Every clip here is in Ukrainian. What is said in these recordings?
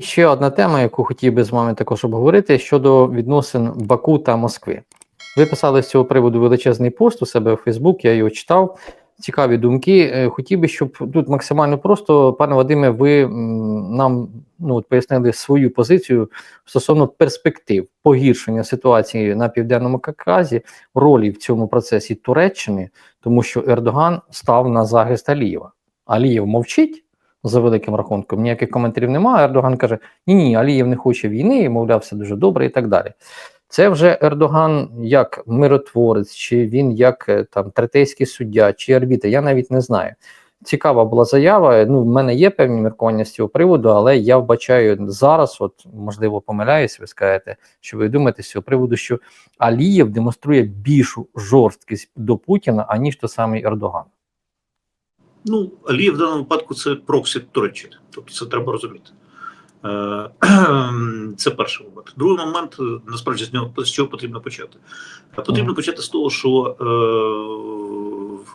Ще одна тема, яку хотів би з вами також обговорити щодо відносин Баку та Москви. Ви писали з цього приводу величезний пост у себе у Фейсбук, я його читав. Цікаві думки. Е, Хотів би, щоб тут максимально просто, пане Вадиме, ви нам ну, от пояснили свою позицію стосовно перспектив погіршення ситуації на південному Кавказі, ролі в цьому процесі Туреччини, тому що Ердоган став на захист Алієва. Алієв мовчить за великим рахунком, ніяких коментарів немає. Ердоган каже: ні, ні, Алієв не хоче війни, мовляв, все дуже добре і так далі. Це вже Ердоган як миротворець, чи він як е, там третейський суддя, чи арбітр, я навіть не знаю. Цікава була заява. Ну, в мене є певні міркування з цього приводу, але я вбачаю зараз, от можливо, помиляюсь, ви скажете, що ви думаєте з цього приводу, що Алієв демонструє більшу жорсткість до Путіна, аніж той самий Ердоган. Ну, Алієв в даному випадку це проксі Туреччини. Тобто це треба розуміти. Е, Це перший момент. Другий момент, е, насправді, з нього з чого потрібно почати. Е, Потрібно почати з того, що е,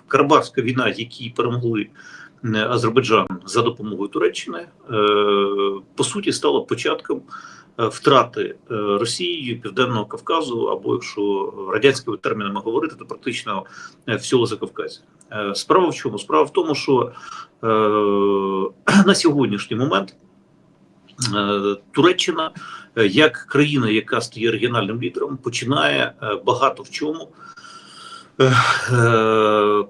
Карабахська війна, в якій перемогли Азербайджан за допомогою Туреччини, е, по суті, стала початком втрати е, Росією Південного Кавказу, або якщо радянськими термінами говорити, то практично е, всього Закавказя. Е, Справа в чому? Справа в тому, що е, на сьогоднішній момент е, Туреччина, е, як країна, яка стає регіональним лідером, починає е, багато в чому е, е,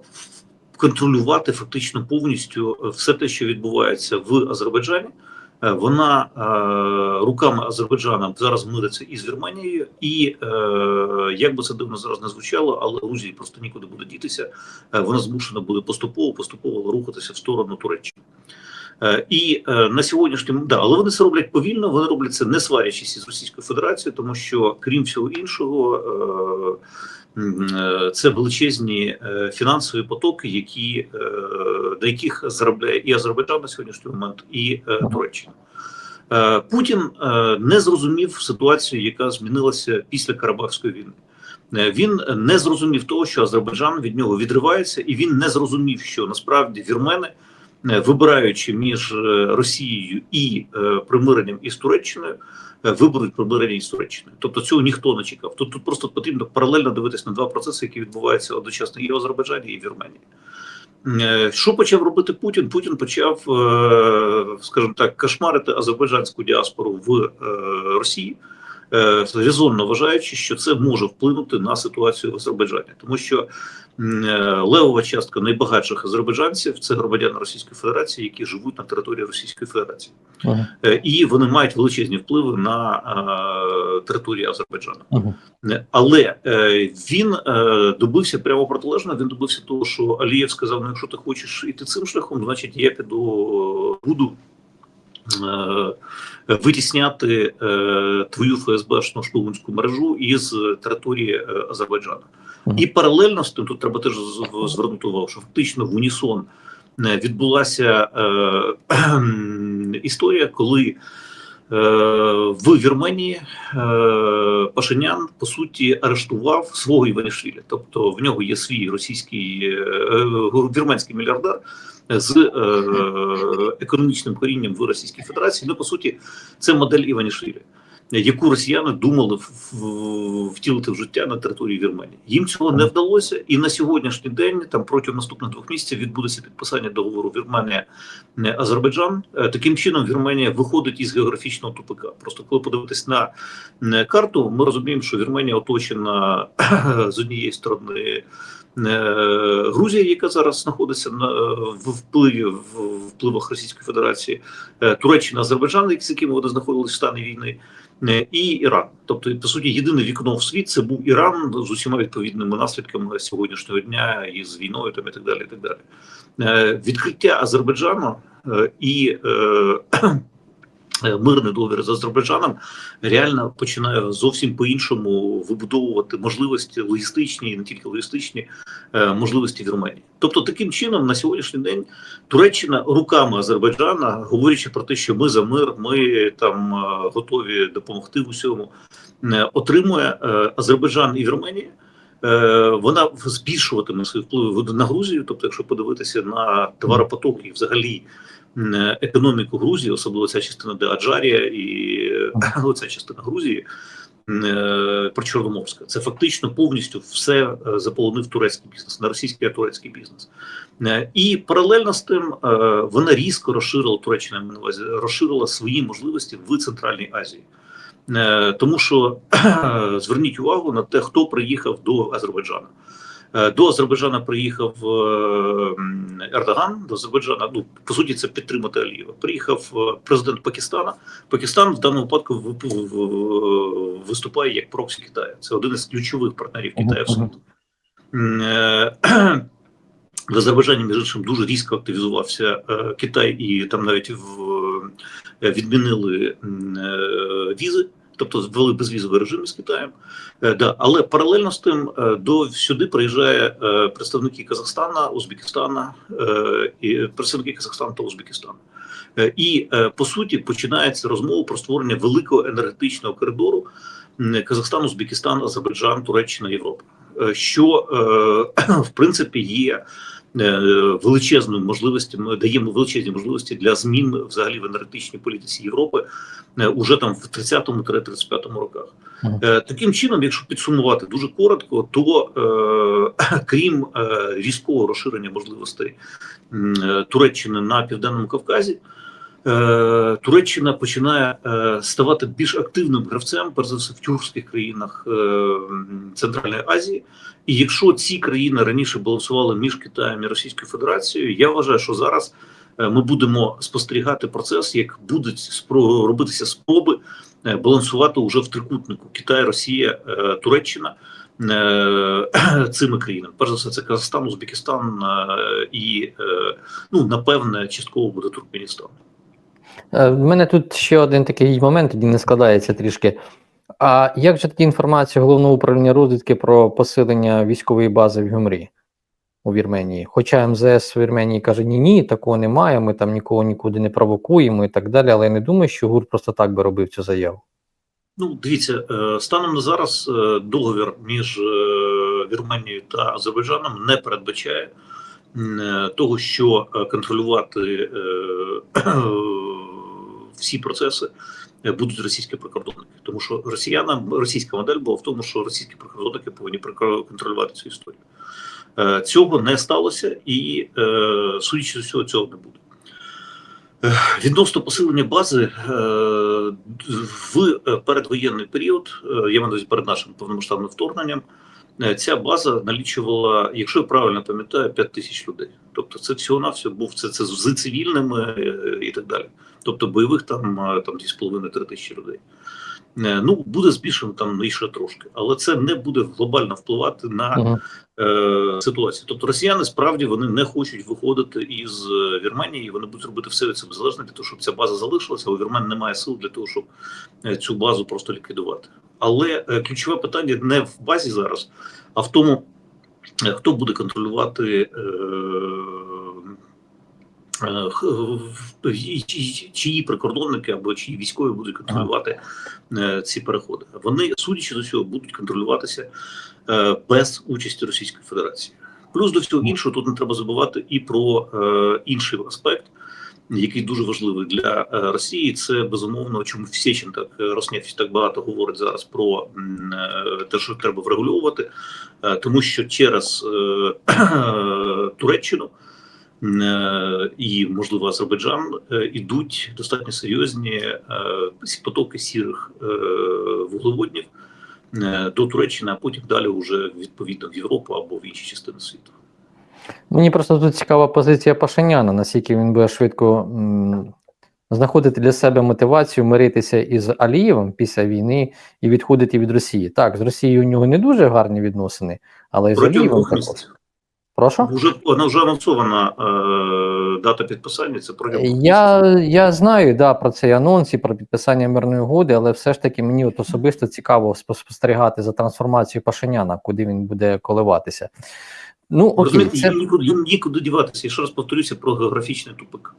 контролювати фактично повністю все те, що відбувається в Азербайджані. Е, Вона е, руками Азербайджана зараз мириться із Вірменією, і е, як би це дивно зараз не звучало, але Грузії просто нікуди буде дітися. Вона змушена буде поступово поступово рухатися в сторону Туреччини. І на сьогоднішньому да, але вони це роблять повільно. Вони роблять це не сварячись із Російською Федерацією, тому що крім всього іншого, це величезні е, фінансові потоки, які е, на яких заробляє і Азербайджан на сьогоднішній момент, і е, Туреччина. Е, Путін е, не зрозумів ситуацію, яка змінилася після Карабахської війни. Е, Він не зрозумів того, що Азербайджан від нього відривається, і він не зрозумів, що насправді вірмени, е, вибираючи між е, Росією і е, примиренням із Туреччиною, е, виберуть примирення із Туреччиною. Тобто цього ніхто не чекав. Тут, тут просто потрібно паралельно дивитися на два процеси, які відбуваються одночасно і в Азербайджані, і в Вірменії. Е, Що почав робити Путін? Путін почав, е, скажімо так, кошмарити азербайджанську діаспору в Росії, резонно вважаючи, що це може вплинути на ситуацію в Азербайджані, тому що е, левова частка найбагатших азербайджанців це громадяни Російської Федерації, які живуть на території Російської Федерації, Угу. Е, і вони мають величезні впливи на е, території Азербайджану. Не, Але е, він е, добився прямо протилежно. Він добився того, що Алієв сказав: ну, якщо ти хочеш іти цим шляхом, значить я піду буду е, витісняти е, твою ФСБшну штурманську мережу із території е, Азербайджану. І паралельно з тим, тут треба теж звернути увагу, що фактично в унісон е, відбулася е, історія, коли Е, в Вірменії е, Пашинян по суті арештував свого Іванішвілі. Тобто в нього є свій російський е, е, вірменський мільярдер з е, економічним корінням в Російській Федерації. Ну по суті, це модель Іванішвілі, яку росіяни думали втілити в життя на території Вірменії. Їм цього не вдалося, і на сьогоднішній день, там протягом наступних двох місяців, відбудеться підписання договору Вірменія е, Азербайджан. Е, Таким чином, Вірменія виходить із географічного тупика. Просто коли подивитись на е, карту, ми розуміємо, що Вірменія оточена з однієї сторони. е, Грузія, яка зараз знаходиться на в впливі в впливах Російської Федерації, е, Туреччина, Азербайджан, з якими вони знаходились в стані війни, е, і Іран. Тобто, по суті, єдине вікно в світ це був Іран з усіма відповідними наслідками сьогоднішнього дня і з війною, там і так далі. І так далі. Е, Відкриття Азербайджану е, і е, е, мирний договір з Азербайджаном реально починає зовсім по-іншому вибудовувати можливості логістичні, не тільки логістичні е, можливості Вірменії. Тобто, таким чином, на сьогоднішній день Туреччина руками Азербайджана, говорячи про те, що ми за мир, ми там е, готові допомогти в усьому, е, отримує е, Азербайджан і Вірменія. Е, Вона збільшуватиме свої впливи на Грузію. Тобто, якщо подивитися на товаропоток і взагалі е, економіку Грузії, особливо ця частина, де Аджарія і е, оця частина Грузії. е, Причорноморська. Це фактично повністю все е, заполонив турецький бізнес, на російський а турецький бізнес. Е, І паралельно з тим е, вона різко розширила Туреччина на увазі, розширила свої можливості в Центральній Азії. Е, Тому що зверніть увагу на те, хто приїхав до Азербайджану. Е, До Азербайджана приїхав е, Ердоган. До Азербайджана, ну по суті, це підтримати Алієва. Приїхав е, президент Пакистана. Пакистан в даному випадку виступає як проксі Китаю. Це один із ключових партнерів Китаю в е, В Азербайджані, між іншим, дуже різко активізувався Китай, і там навіть в, відмінили візи, тобто ввели безвізовий режим з Китаєм. Е, да. Але паралельно з тим е, до сюди приїжджає е, представники Казахстана, Узбекистана, і представники Казахстану та Узбекистану. І по суті починається розмова про створення великого енергетичного коридору Казахстан, Узбекистан, Азербайджан, Туреччина, Європа, що е, в принципі є е, величезною можливістю, даємо величезні можливості для змін взагалі в енергетичній політиці Європи е, уже там в 30-35 роках. Е, Таким чином, якщо підсумувати дуже коротко, то е, крім е, різкого розширення можливостей е, Туреччини на південному Кавказі, е, Туреччина починає е, ставати більш активним гравцем, перш за все в тюркських країнах е, Центральної Азії. І якщо ці країни раніше балансували між Китаєм і Російською Федерацією, я вважаю, що зараз ми будемо спостерігати процес, як будуть спро- робитися спроби балансувати уже в трикутнику Китай, Росія, Туреччина цими країнами. Перш за все, це Казахстан, Узбекистан і ну напевне частково буде Туркменістан. Е, В мене тут ще один такий момент, тоді не складається трішки. А як же тоді інформація головного управління розвідки про посилення військової бази в Гюмрі у Вірменії? Хоча МЗС в Вірменії каже, ні, ні, такого немає, ми там нікого нікуди не провокуємо і так далі. Але я не думаю, що ГУР просто так би робив цю заяву. Ну, дивіться, е, станом на зараз е, договір між е, Вірменією та Азербайджаном не передбачає е, того, що е, контролювати е, всі процеси е, будуть російські прикордонники, тому що росіянам російська модель була в тому, що російські прикордонники повинні контролювати цю історію. Е, Цього не сталося, і е, судячи з усього, цього не буде. Відносно посилення бази в передвоєнний період, я маю перед нашим повномасштабним вторгненням, ця база налічувала, якщо я правильно пам'ятаю, 5 тисяч людей. Тобто, це всього навсього був це, це з цивільними е, і так далі. Тобто бойових там е, там 2,5-3 тисячі людей. Е, Ну буде збільшено там ще трошки, але це не буде глобально впливати на Угу. е, ситуації. Тобто росіяни справді вони не хочуть виходити із е, Вірменії, вони будуть робити все від себе залежне для того, щоб ця база залишилася. а У Вірмен немає сил для того, щоб е, цю базу просто ліквідувати. Але е, ключове питання не в базі зараз, а в тому, е, хто буде контролювати. Е, е, і- чиї прикордонники або чиї військові будуть контролювати е, ці переходи. Вони, судячи до цього, будуть контролюватися е, без участі Російської Федерації. Плюс до всього іншого тут не треба забувати і про е, інший аспект, який дуже важливий для е, Росії. Це безумовно, чому Сєчин так е, Роснефть так багато говорить зараз про е, те, що треба врегулювати, е, тому що через е, Туреччину. Е, І можливо Азербайджан е, ідуть достатньо серйозні е, потоки сірих вуглеводнів до Туреччини, а потім далі вже відповідно в Європу або в інші частини світу. Мені просто тут цікава позиція Пашиняна, наскільки він буде швидко м, знаходити для себе мотивацію миритися із Алієвим після війни і відходити від Росії. Так, з Росією у нього не дуже гарні відносини, але і з Протягом Алієвим також. Прошу? вже вона вже анонсована е, дата підписання. Це двох Я, я знаю да, про цей анонс і про підписання мирної угоди, але все ж таки мені от особисто цікаво спостерігати за трансформацією Пашиняна, куди він буде коливатися. Ну, окей, це їм нікуди їм нікуди діватися. Я ще раз повторюся про географічний тупик.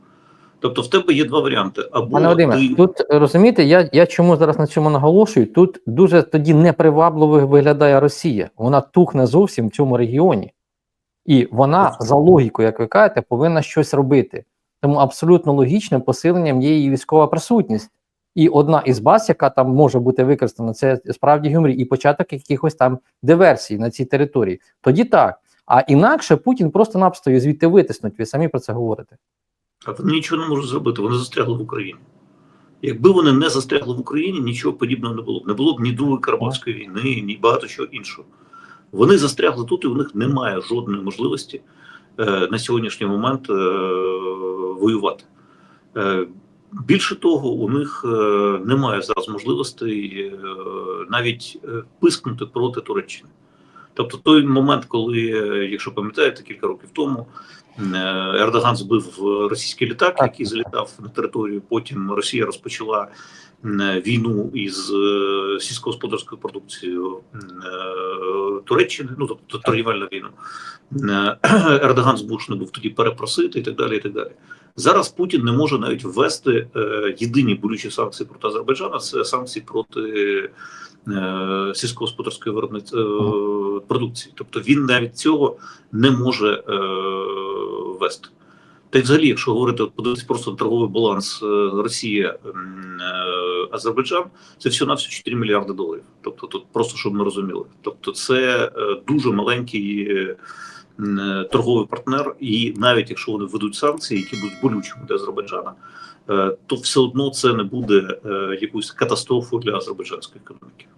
Тобто, в тебе є два варіанти: або Пане Вадиме, ти тут розумієте, я, я чому зараз на цьому наголошую? Тут дуже тоді непривабливо виглядає Росія. Вона тухне зовсім в цьому регіоні, і вона за логікою, як ви кажете, повинна щось робити. Тому абсолютно логічним посиленням є її військова присутність. І одна із баз, яка там може бути використана, це справді Гюмрі, і початок якихось там диверсій на цій території. Тоді так. А інакше Путін просто-напросто її звідти витиснуть. Ви самі про це говорите. А вони нічого не можуть зробити, вони застрягли в Україні. Якби вони не застрягли в Україні, нічого подібного не було б. Не було б ні Другої Карабахської війни, ні багато чого іншого. Вони застрягли тут, і у них немає жодної можливості е, на сьогоднішній момент е, воювати. Е, більше того, у них е, немає зараз можливостей е, навіть е, пискнути проти Туреччини. Тобто той момент, коли, е, якщо пам'ятаєте, кілька років тому е, Ердоган збив е, російський літак, який залітав на територію. Потім Росія розпочала війну із сільськогосподарською продукцією Туреччини, ну тобто торгівельну війну. Е, Ердоган змушений був тоді перепросити і так далі. І так далі. Зараз Путін не може навіть ввести е, єдині болючі санкції проти Азербайджана це санкції проти е, сільськогосподарської виробниць е, продукції. Тобто він навіть цього не може ввести. Та й взагалі, якщо говорити, подивитися просто на торговий баланс Росія Азербайджан, це всього на 4 мільярди доларів. Тобто, тут просто щоб ми розуміли. Тобто, це е, дуже маленький е, е, торговий партнер, і навіть якщо вони введуть санкції, які будуть болючими для Азербайджана, то все одно це не буде якоюсь катастрофою для азербайджанської економіки.